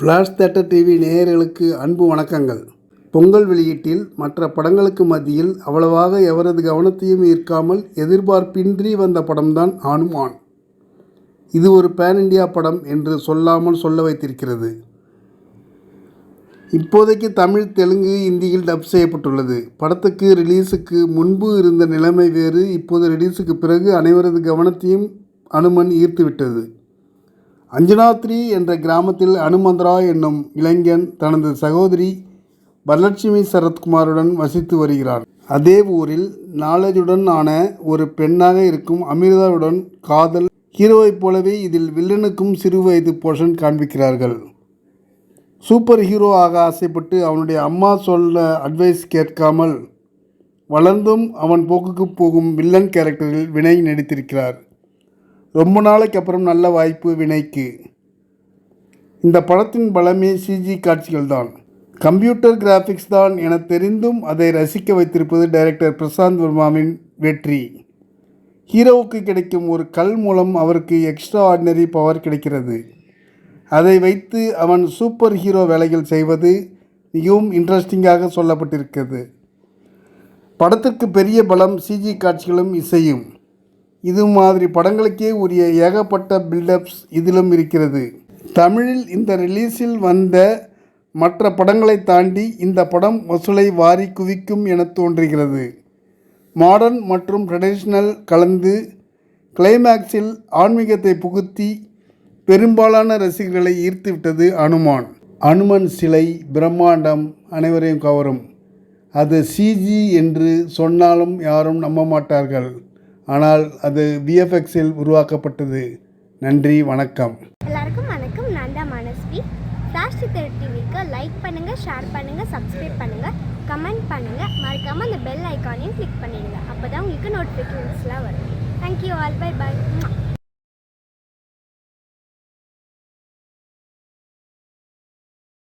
Flash theatre TV நேயர்களுக்கு அன்பு வணக்கங்கள். பொங்கல் வெளியீட்டில் மற்ற படங்களுக்கு மத்தியில் அவ்வளவாக எவரது கவனத்தையும் ஈர்க்காமல் எதிர்பார்ப்பின்றி வந்த படம்தான் ஹனுமான் இது ஒரு பேன் இண்டியா படம் என்று சொல்லாமல் சொல்ல வைத்திருக்கிறது. இப்போதைக்கு தமிழ் தெலுங்கு இந்தியில் டப் செய்யப்பட்டுள்ளது. படத்துக்கு ரிலீஸுக்கு முன்பு இருந்த நிலைமை வேறு. இப்போது ரிலீஸுக்கு பிறகு அனைவரது கவனத்தையும் அனுமன் ஈர்த்துவிட்டது. அஞ்சனாத்ரி என்ற கிராமத்தில் அனுமந்தரா என்னும் இளைஞன் தனது சகோதரி வரலட்சுமி சரத்குமாருடன் வசித்து வருகிறான் அதே ஊரில் நாலேஜுடன் ஆன ஒரு பெண்ணாக இருக்கும் அமிர்தாவுடன் காதல் ஹீரோவைப் போலவே இதில் வில்லனுக்கும் சிறு வயது போர்ஷன் காண்பிக்கிறார்கள். சூப்பர் ஹீரோ ஆக ஆசைப்பட்டு அவனுடைய அம்மா சொல்ல அட்வைஸ் கேட்காமல் வளர்ந்தும் அவன் போக்குக்கு போகும் வில்லன் கேரக்டரில் வினை நடித்திருக்கிறார். ரொம்ப நாளைக்கு அப்புறம் நல்ல வாய்ப்பு வினைக்கு. இந்த படத்தின் பலமே சிஜி காட்சிகள் தான் கம்ப்யூட்டர் கிராஃபிக்ஸ் தான் என தெரிந்தும் அதை ரசிக்க வைத்திருப்பது டைரக்டர் பிரசாந்த் வர்மாவின் வெற்றி. ஹீரோவுக்கு கிடைக்கும் ஒரு கல் மூலம் அவருக்கு எக்ஸ்ட்ரா ஆர்டினரி பவர் கிடைக்கிறது. அதை வைத்து அவன் சூப்பர் ஹீரோ வேலைகள் செய்வது மிகவும் இன்ட்ரெஸ்டிங்காக சொல்லப்பட்டிருக்கிறது. படத்திற்கு பெரிய பலம் சிஜி காட்சிகளும் இசையும். இது மாதிரி படங்களுக்கே உரிய ஏகப்பட்ட பில்டப்ஸ் இதிலும் இருக்கிறது. தமிழில் இந்த ரிலீஸில் வந்த மற்ற படங்களை தாண்டி இந்த படம் வசூலை வாரி குவிக்கும் என தோன்றுகிறது. மாடர்ன் மற்றும் ட்ரெடிஷ்னல் கலந்து கிளைமேக்ஸில் ஆன்மீகத்தை புகுத்தி பெரும்பாலான ரசிகர்களை ஈர்த்துவிட்டது அனுமான். அனுமன் சிலை பிரம்மாண்டம் அனைவரையும் கவரும். அது சிஜி என்று சொன்னாலும் யாரும் நம்ப மாட்டார்கள். ஆனால் அது விஎஃப்எக்ஸில் உருவாக்கப்பட்டது. நன்றி வணக்கம். எல்லாருக்கும் வணக்கம். நான் தான் மனஸ்வி. ஃப்ளாஷ் தேர்ட் டிவிக்கு லைக் பண்ணுங்கள் ஷேர் பண்ணுங்கள் சப்ஸ்கிரைப் பண்ணுங்கள் கமெண்ட் பண்ணுங்கள் மறக்காமல் அந்த பெல் ஐக்கானையும் கிளிக் பண்ணிடுங்க. அப்போ தான் உங்களுக்கு நோட்டிஃபிகேஷன்ஸ்லாம் வரும். Thank you all by by